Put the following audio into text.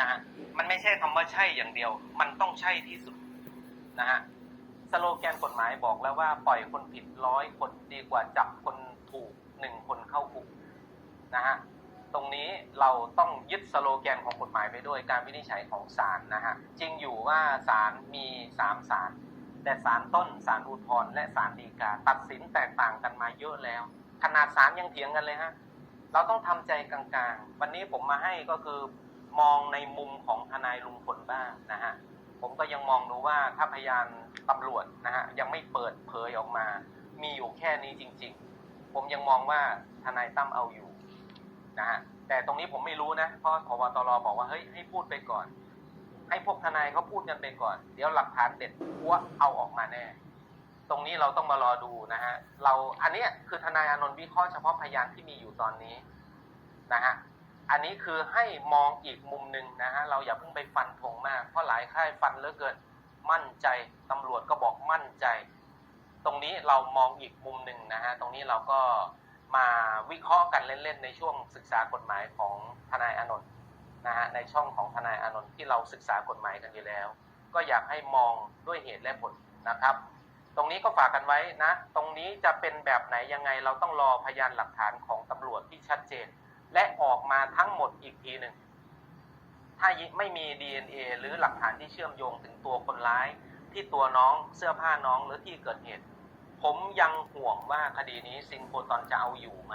นะฮะมันไม่ใช่คำว่าใช่อย่างเดียว มันต้องใช่ที่สุดนะฮะสโลแกนกฎหมายบอกแล้วว่าปล่อยคนผิดร้อยคนดีกว่าจับคนถูกหนึ่งคนเข้าคุกนะฮะตรงนี้เราต้องยึดสโลแกนของกฎหมายไปด้วยการวินิจฉัยของศาลนะฮะจริงอยู่ว่าศาลมีสามศาลแต่ศาลต้นศาลอุทธรณ์และศาลฎีกา ตัดสินแตกต่างกันมาเยอะแล้ว ขนาดศาลยังเถียงกันเลยฮะเราต้องทำใจกลางๆ วันนี้ผมมาให้ก็คือ มองในมุมของทนายลุงพลบ้างนะฮะผมก็ยังมองดูว่าถ้าพยานตำรวจนะฮะยังไม่เปิดเผยออกมา มีอยู่แค่นี้จริง ๆ ผมยังมองว่าทนายตั้มเอาอยู่นะฮะแต่ตรงนี้ผมไม่รู้นะเพราะพบตรบอกว่าเฮ้ยให้พูดไปก่อน ให้พวกทนายเขาพูดกันไปก่อน เดี๋ยวหลักฐานเด็ดพัวเอาออกมาแน่ ตรงนี้เราต้องมารอดูนะฮะเราอันนี้คือทนายอานนท์วิเคราะห์เฉพาะพยานที่มีอยู่ตอนนี้นะฮะ อันนี้คือให้มองอีกมุมหนึ่งนะฮะเราอย่าเพิ่งไปฟันธงมาก เพราะหลายค่ายฟันเหลือเกินมั่นใจตำรวจก็บอกมั่นใจ ตรงนี้เรามองอีกมุมหนึ่งนะฮะตรงนี้เราก็มาวิเคราะห์กันเล่นๆในช่วงศึกษากฎหมายของทนายอนนท์นะฮะในช่องของทนายอนนท์ที่เราศึกษากฎหมายกันอยู่แล้ว ก็อยากให้มองด้วยเหตุและผลนะครับ ตรงนี้ก็ฝากกันไว้นะ ตรงนี้จะเป็นแบบไหนยังไงเราต้องรอพยานหลักฐานของตำรวจที่ชัดเจน และออกมาทั้งหมดอีกทีหนึ่ง ถ้าไม่มี DNA หรือหลักฐานที่เชื่อมโยงถึงตัวคนร้าย ที่ตัวน้องเสื้อผ้าน้องหรือที่เกิดเหตุ ผมยังห่วงว่าคดีนี้ซิงโครตอนจะเอาอยู่ไหม